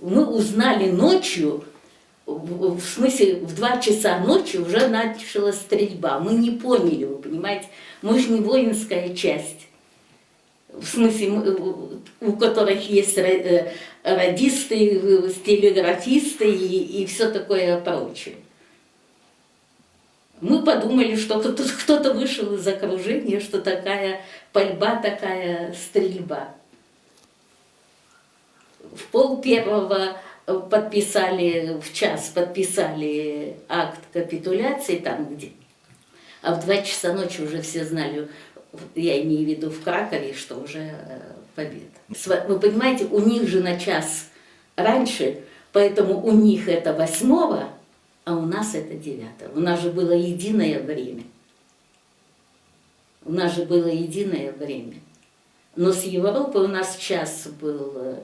Мы узнали ночью, в, смысле в 2 часа ночи уже началась стрельба. Мы не поняли, вы понимаете, мы же не воинская часть. В смысле, мы, у которых есть ра- э, радисты, э, телеграфисты и, и все такое прочее. Мы подумали, что кто-то вышел из окружения, что такая пальба, такая стрельба. В пол первого э, подписали, в час подписали акт капитуляции там где. А в два часа ночи уже все знали, я имею в виду в Кракове, что уже э, победа. Вы понимаете, у них же на час раньше, поэтому у них это восьмого, а у нас это девятого. У нас же было единое время. У нас же было единое время. Но с Европы у нас час был э,